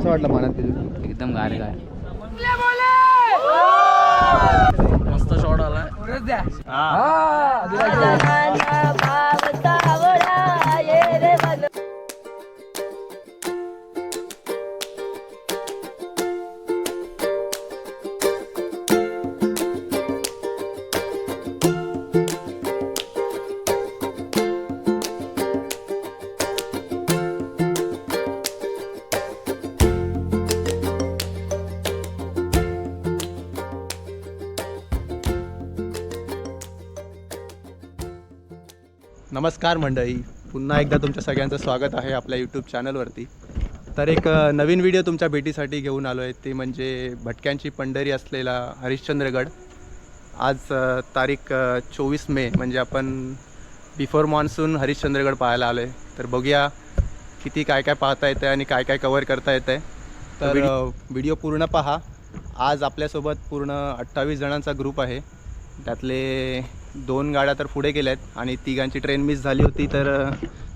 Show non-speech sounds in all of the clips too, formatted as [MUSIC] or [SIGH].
कसं वाटलं पाण्यात फिरून एकदम गार गार. मस्त शॉट आलाय नमस्कार मंडळी. पुन्हा एकदा तुमच्या सगळ्यांचं स्वागत आहे आपल्या यूट्यूब चॅनलवरती तर एक नवीन व्हिडिओ तुमच्या भेटीसाठी घेऊन आलो आहे ते म्हणजे भटक्यांची पंढरी असलेला हरिश्चंद्रगड. आज तारीख चोवीस मे म्हणजे आपण बिफोर मान्सून हरिश्चंद्रगड पाहायला आलो आहे तर बघूया किती काय काय पाहता येतं आहे आणि काय काय कवर करता येतं आहे तर व्हिडिओ पूर्ण पहा. आज आपल्यासोबत पूर्ण अठ्ठावीस जणांचा ग्रुप आहे. त्यातले दोन गाड्या तर पुढे गेल्या आहेत आणि तिघांची ट्रेन मिस झाली होती तर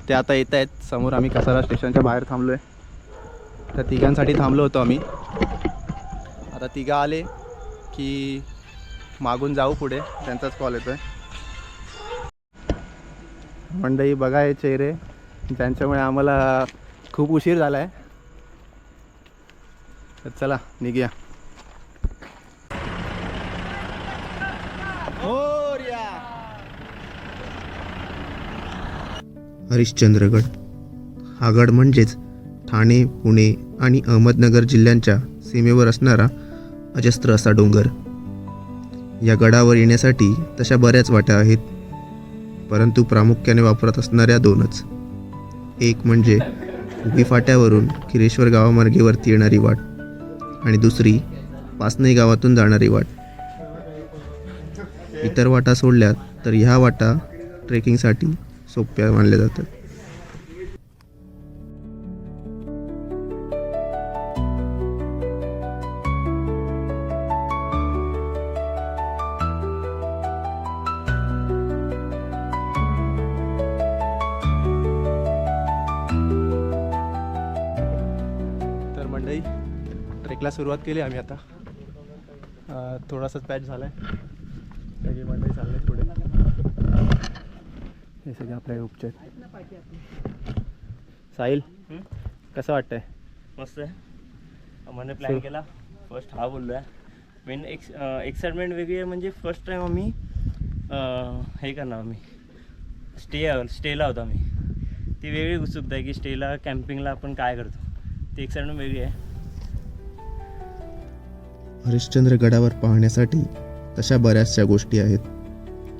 ते आता येत आहेत समोर आम्ही कसारा स्टेशनच्या बाहेर थांबलो आहे तर तिघांसाठी थांबलो होतो आम्ही. आता तिघं आले की मागून जाऊ पुढे. त्यांचाच कॉल येतो आहे मंडई बघा हे चेहरे. ज्यांच्यामुळे आम्हाला खूप उशीर झाला आहे तर चला निघूया. हरिश्चंद्रगड. हा गड म्हणजेच ठाणे पुणे आणि अहमदनगर जिल्ह्यांच्या सीमेवर असणारा अजस्त्र असा डोंगर. या गडावर येण्यासाठी तशा बऱ्याच वाट्या आहेत परंतु प्रामुख्याने वापरत असणाऱ्या दोनच. एक म्हणजे उभी फाट्यावरून खिरेश्वर गावामार्गेवरती येणारी वाट आणि दुसरी पासनई गावातून जाणारी वाट. इतर वाटा सोडल्या तर ह्या वाटा ट्रेकिंगसाठी सोप्या मानल्या जातात. तर मंडई ट्रेकला सुरुवात केली आम्ही आता. थोडासा थोडासाच पॅच झाला आहे सगळी मंडई चालले पुढे. हे सगळे आपल्या आहेत साहिल कसं वाटतंय? मस्त आहे. आम्हाला प्लॅन केला. फर्स्ट हा बोललो आहे मेन एक्स एक्साइटमेंट वेगळी आहे म्हणजे फर्स्ट टाईम आम्ही हे करणार आम्ही. स्टे स्टेला होतो आम्ही. ती वेगळी उत्सुकता आहे की स्टेला कॅम्पिंगला आपण काय करतो. ती एक्साइटमेंट वेगळी आहे. हरिश्चंद्र गडावर पाहण्यासाठी तशा बऱ्याचशा गोष्टी आहेत.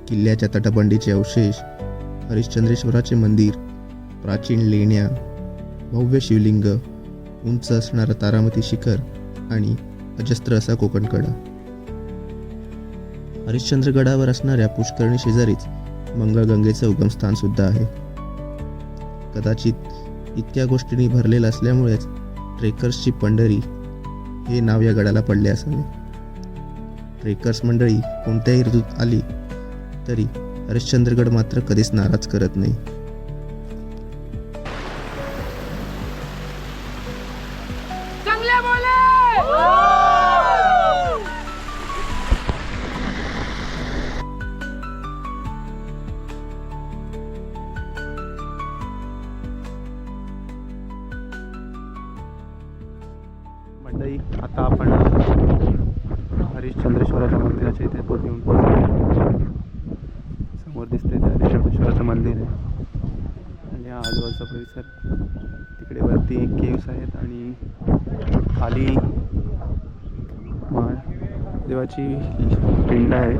किल्ल्याच्या तटबंदीचे अवशेष हरिश्चंद्रेश्वराचे मंदिर प्राचीन लेण्या भव्य शिवलिंग उंच असणारं तारामती शिखर आणि अजस्त्र असा कोकणकडा. हरिश्चंद्र गडावर असणाऱ्या पुष्करणी शेजारीच मंगळगंगेचं उगमस्थान सुद्धा आहे. कदाचित इतक्या गोष्टींनी भरलेलं असल्यामुळेच ट्रेकर्सची पंढरी हे नाव या गडाला पडले असावे. ट्रेकर्स मंडळी कोणत्याही ऋतूत आली तरी हरिश्चंद्रगड मात्र कधीच नाराज करत नाही. मंडई आता आपण हरिश्चंद्रेश्वराच्या मंदिराच्या इथे पोच येऊन पोहोचलो. समोर दिसते त्या हरिश्चंद्रेश्वराचं मंदिर आहे. आणि हा आजूबाजूचा परिसर. तिकडे वरती केव्स आहेत आणि खाली देवाची पिंड आहे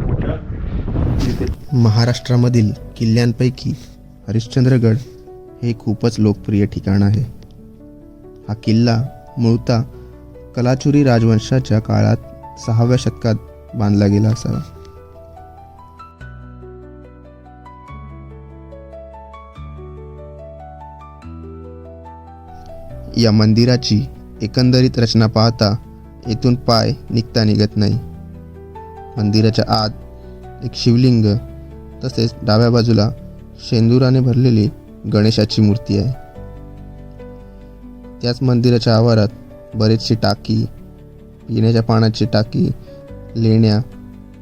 जिथे महाराष्ट्रामधील किल्ल्यांपैकी हरिश्चंद्रगड हे खूपच लोकप्रिय ठिकाण आहे. हा किल्ला मूळतः कलाचुरी राजवंशाच्या काळात सहाव्या शतकात बांधला गेला असावा. या मंदिराची एकंदरीत रचना पाहता येथून पाय निघता निघत नाही. मंदिराच्या आत एक शिवलिंग तसेच डाव्या बाजूला शेंदुराने भरलेली गणेशाची मूर्ती आहे. त्याच मंदिराच्या आवारात बरेचशी टाकी पिण्याच्या पाण्याची टाकी लेण्या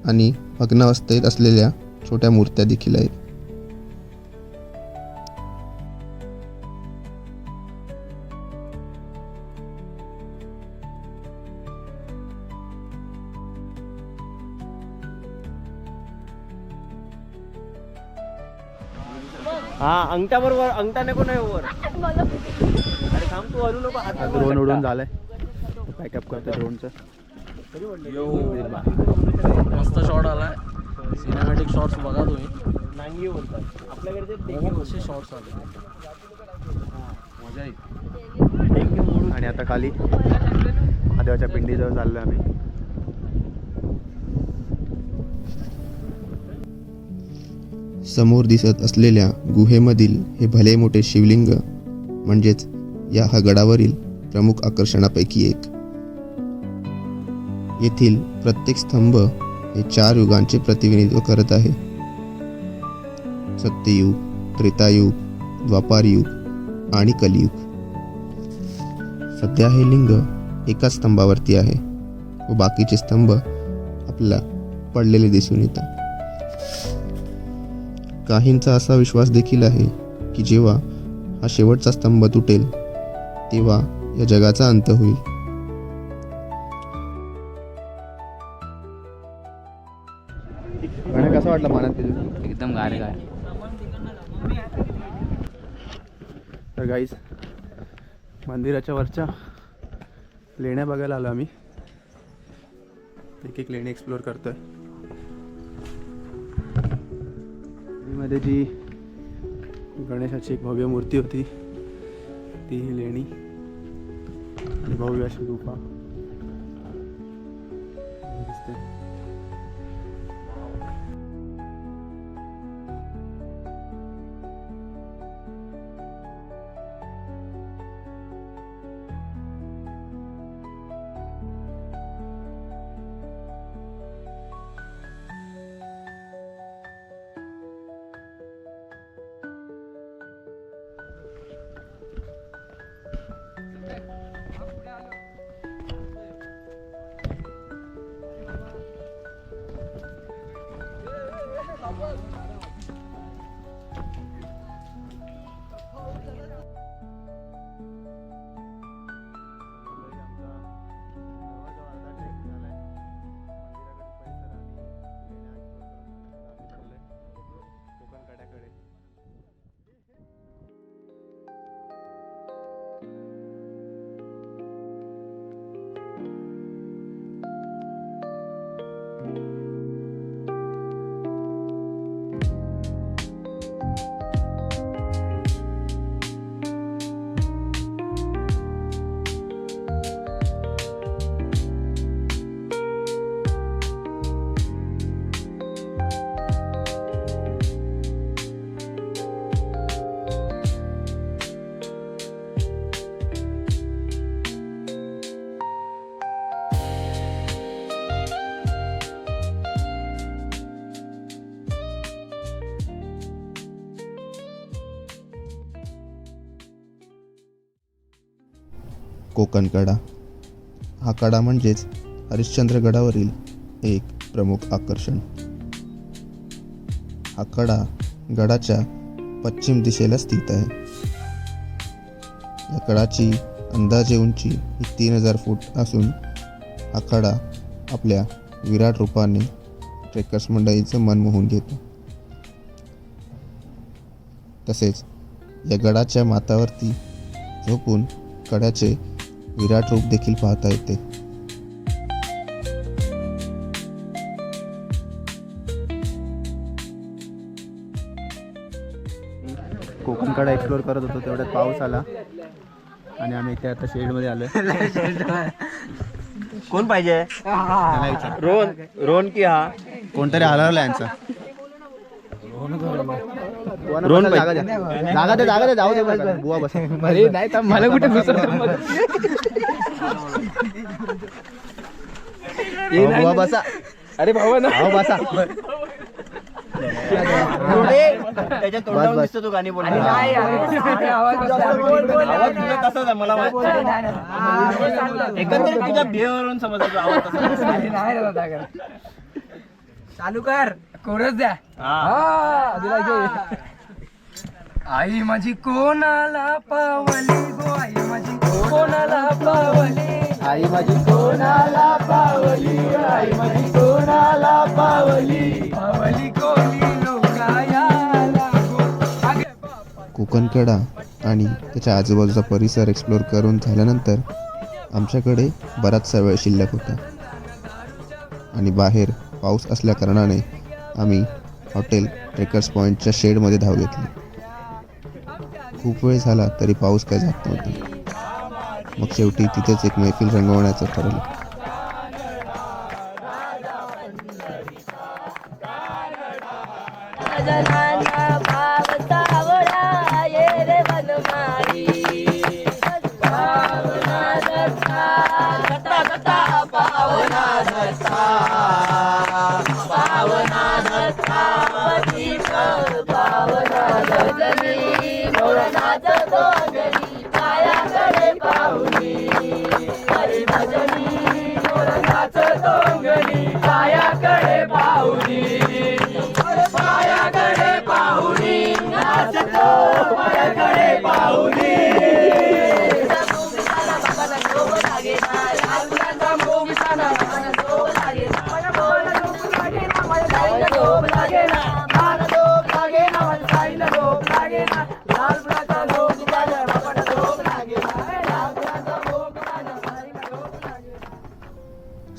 आणि भग्नावस्थेत असलेल्या छोट्या मूर्त्या देखील आहेत. हा अंगठा बरोबर अंगठा नको नाही वर. अरे थांब तू हलू नको हात ड्रोन उडून. झालाय. पॅकअप करतो ड्रोनचं मस्त शॉट आलाय. सिनेमॅटिक शॉट्स बघा तुम्ही. नांगी बोलतात आपल्याकडे असे शॉट्स आले. मजा येईल. आणि आता खाली. महादेवाच्या पिंडीजवळ चाललो आम्ही. समोर दिसत असलेल्या गुहेमधील हे भले मोठे शिवलिंग म्हणजेच या हा गडावरील प्रमुख आकर्षणापैकी एक. येथील प्रत्येक स्तंभ हे चार युगांचे प्रतिनिधित्व करत आहे. सत्ययुग त्रेतायुग द्वापारयुग आणि कलियुग. सध्या हे लिंग एकाच स्तंभावरती आहे व बाकीचे स्तंभ आपल्याला पडलेले दिसून येतात. काहींचा असा विश्वास देखील आहे की जेव्हा हा शेवटचा स्तंभ तुटेल तेव्हा या जगाचा अंत होईल. कसं वाटलं मानात तुझं? एकदम गार गार. तर गाईस मंदिराच्या वरच्या लेण्या बघायला आलो आम्ही. एक एक लेणी एक्सप्लोअर करतोय. मध्ये जी गणेशाची एक भव्य मूर्ती होती ती ही लेणी. आणि भव्य अशी गुफा. कोकण कडा हा कडा म्हणजेच हरिश्चंद्र गडावरील एक प्रमुख आकर्षण. हा कडा गडाच्या पश्चिम दिशेला स्थित आहे. या कडाची अंदाजे उंची ही तीन हजार फूट असून हा कडा आपल्या विराट रूपाने ट्रेकर्स मंडळीचं मन मोहून घेतो. तसेच या गडाच्या माथावरती झोपून कड्याचे विराट रूप देखील पाहता येते. कोकणकडे एक्सप्लोअर करत होतो तेवढ्यात पाऊस आला. आणि आम्ही इथे आता शेडमध्ये आलोय. कोण पाहिजे? रोहन रोहन की हा? कोणतरी हलवला यांचा रोहन जागा द्या. जागा द्या जागा द्या जाऊ दे बसा. बुवा बसा. अरे नाही तर मला कुठे अहो, बुवा बसा. अरे भावा ना अहो बसा. त्याच्या तोंडावर दिसतो तो गाणी बोलला आवाज तुझा तसाच आहे मला माहीत एकंदरीत तुझ्या बिहेवरून समजतो आवाज तसा. चालू कर कोरच द्या. आई माझी कोणाला पावली? गो आई माझी कोणाला पावली? आई माझी कोणाला पावली? आई माझी कोणाला पावली? पावली कोणी लोकायाला गो अगे बापा. कोकणकडा आणि त्याच्या आजूबाजूचा परिसर एक्सप्लोर करून झाल्यानंतर आमच्याकडे बराचसा वेळ शिल्लक होता. आणि बाहेर पाऊस असल्या कारणाने आम्ही हॉटेल ट्रेकर्स पॉईंटच्या शेडमध्ये धाव घेतली. खूप वेळ झाला तरी पाऊस काय जात नव्हता. मग शेवटी तिथेच एक मैफिल रंगवण्याचं ठरवलं जनाना 감사합니다.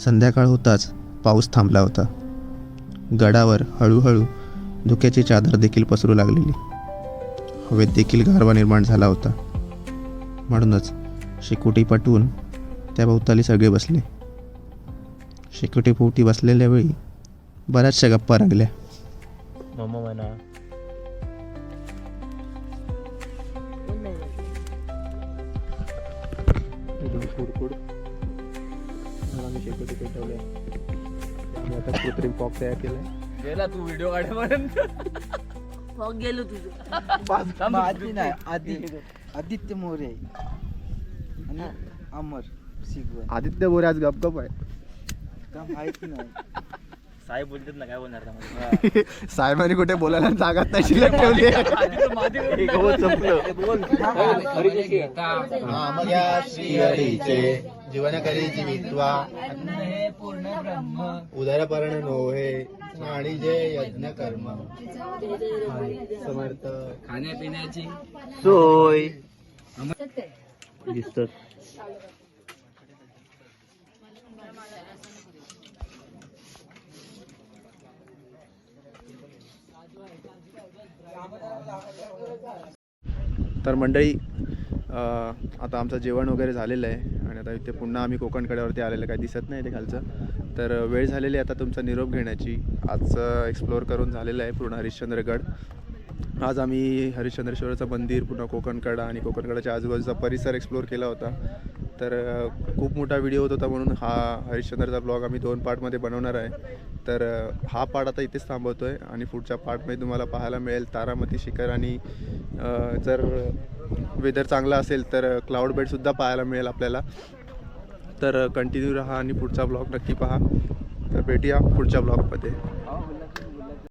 संध्याकाळ होताच पाऊस थांबला होता. गडावर हळूहळू धुक्याची चादर देखील पसरू लागलेली. हवेत देखील गारवा निर्माण झाला होता. म्हणूनच शेकोटी पटवून त्या भोवताली सगळे बसले. शेकोटी पोटी बसलेल्या वेळी बऱ्याचशा गप्पा रंगल्या. मम्मा म्हणा. आम्ही शेकोटी पेटवले त्यामुळे आता कृत्रिम पॉक तयार केलाय. गेला तू व्हिडिओ काढेपर्यंत. गेलो तुझं आधी नाही आधी. आदित्य मोरे. आणि अमर सिगवन आदित्य बोरे आज गपगप आहे. का माहिती नाही. साहेब बोलतात ना काय बोलणार [LAUGHS] साहेबांनी कुठे बोलायला जागा नाही शिल्लक ठेवली. करी जीवित्वा उदरपर्ण नोहे आणि जे यज्ञ कर्म समर्थ. खाण्यापिण्याची. सोय. दिसतात. तर मंडळी आता आमचं जेवण वगैरे झालेलं आहे. आणि आता इथे पुन्हा आम्ही कोकणकड्यावरती आलेलं काय दिसत नाही ते खालचं. तर वेळ झालेली आहे आता तुमचा निरोप घेण्याची. आजचं एक्सप्लोअर करून झालेलं आहे पूर्ण हरिश्चंद्रगड. आज आम्ही हरिश्चंद्रेश्वराचं मंदिर पुन्हा कोकणकडा आणि कोकणकडाच्या आजूबाजूचा परिसर एक्सप्लोअर केला होता. तर खूप मोठा व्हिडिओ होत होता म्हणून हा हरिश्चंद्रचा ब्लॉग आम्ही दोन पार्टमध्ये बनवणार आहे. तर हा पार्ट आता इथेच थांबवतो आहे आणि पुढच्या पार्टमध्ये तुम्हाला पाहायला मिळेल तारामती शिखर आणि जर वेदर चांगला असेल तर क्लाउड बेडसुद्धा पाहायला मिळेल आपल्याला. तर कंटिन्यू राहा आणि पुढचा ब्लॉग नक्की पहा. तर भेटूया पुढच्या ब्लॉगमध्ये.